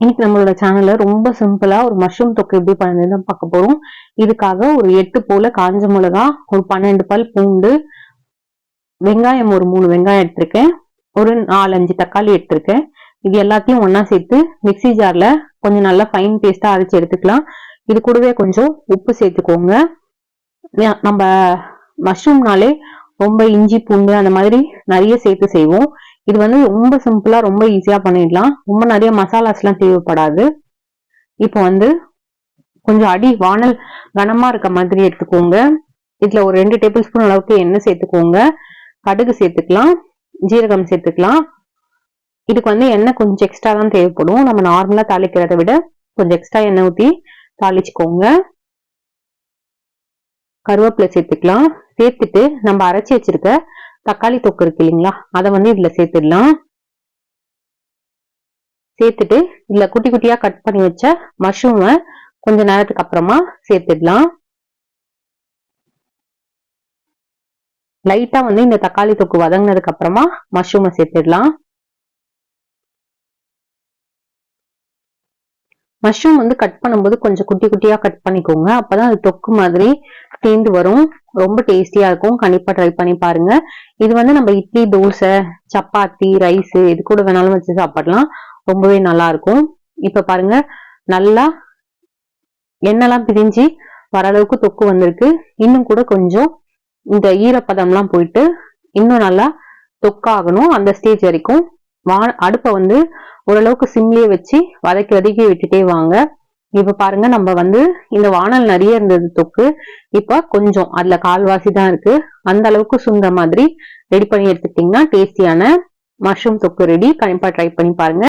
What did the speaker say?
இன்னைக்கு நம்மளோட சேனல்ல ரொம்ப சிம்பிளா ஒரு மஷ்ரூம் தொக்கு எப்படி பண்ணுறதுன்னு பார்க்க போறோம். இதுக்காக ஒரு எட்டு போல காஞ்ச மிளகா ஒரு பன்னெண்டு பல் பூண்டு வெங்காயம் ஒரு மூணு வெங்காயம் எடுத்திருக்கேன். ஒரு நாலஞ்சு தக்காளி எடுத்திருக்கேன். இது எல்லாத்தையும் ஒன்னா சேர்த்து மிக்ஸி ஜார்ல கொஞ்சம் நல்லா ஃபைன் பேஸ்டா அரைச்சு எடுத்துக்கலாம். இது கூடவே கொஞ்சம் உப்பு சேர்த்துக்கோங்க. நம்ம மஷ்ரூம்னாலே ரொம்ப இஞ்சி பூண்டு அந்த மாதிரி நிறைய சேர்த்து செய்வோம். இது வந்து ரொம்ப சிம்பிளா ரொம்ப ஈஸியா பண்ணிடலாம். ரொம்ப நிறைய மசாலாஸ் எல்லாம் தேவைப்படாது. இப்போ வந்து கொஞ்சம் அடி வானல் கனமா இருக்க மாதிரி எடுத்துக்கோங்க. இதுல ஒரு ரெண்டு டேபிள் ஸ்பூன் அளவுக்கு எண்ணெய் சேர்த்துக்கோங்க. கடுகு சேர்த்துக்கலாம். ஜீரகம் சேர்த்துக்கலாம். இதுக்கு வந்து எண்ணெய் கொஞ்சம் எக்ஸ்ட்ரா தான் தேவைப்படும். நம்ம நார்மலா தாளிக்கிறத விட கொஞ்சம் எக்ஸ்ட்ரா எண்ணெய் ஊற்றி தாளிச்சுக்கோங்க. கருவேப்பிலை சேர்த்துக்கலாம். சேர்த்துட்டு நம்ம அரைச்சி வச்சிருக்க தக்காளி தொக்கு இருக்கு இல்லைங்களா? அதை வந்து இதுல சேர்த்துடலாம். சேர்த்துட்டு இதுல குட்டி குட்டியா கட் பண்ணி வச்ச மஷ்ரூமை கொஞ்ச நேரத்துக்கு அப்புறமா சேர்த்துடலாம். லைட்டா வந்து இந்த தக்காளி தொக்கு வதங்கினதுக்கு அப்புறமா மஷ்ரூமை சேர்த்துடலாம். மஷ்ரூம் வந்து கட் பண்ணும்போது கொஞ்சம் குட்டி குட்டியா கட் பண்ணிக்கோங்க. அப்பதான் அது தொக்கு மாதிரி சேர்ந்து வரும். ரொம்ப டேஸ்டியா இருக்கும். கண்டிப்பா ட்ரை பண்ணி பாருங்க. இது வந்து நம்ம இட்லி தோசை சப்பாத்தி ரைஸ் இது கூட வேணாலும் வச்சு சாப்பிடலாம். ரொம்பவே நல்லா இருக்கும். இப்ப பாருங்க. நல்லா எண்ணெய்லாம் பிரிஞ்சு வர அளவுக்கு தொக்கு வந்திருக்கு. இன்னும் கூட கொஞ்சம் இந்த ஈரப்பதம்லாம் போயிட்டு இன்னும் நல்லா தொக்காகணும் அந்த ஸ்டேஜ் வரைக்கும். வா அடுப்பை வந்து ஓரளவுக்கு சிம்லேயே வச்சு வதக்கி வதக்கி விட்டுட்டே வாங்க. இப்ப பாருங்க நம்ம வந்து இந்த வானல் நிறைய இருந்தது தொக்கு. இப்ப கொஞ்சம் அதுல கால்வாசி தான் இருக்கு. அந்த அளவுக்கு சுண்ட மாதிரி ரெடி பண்ணி எடுத்துக்கிட்டீங்கன்னா டேஸ்டியான மஷ்ரூம் தொக்கு ரெடி கண்டிப்பா ட்ரை பண்ணி பாருங்க.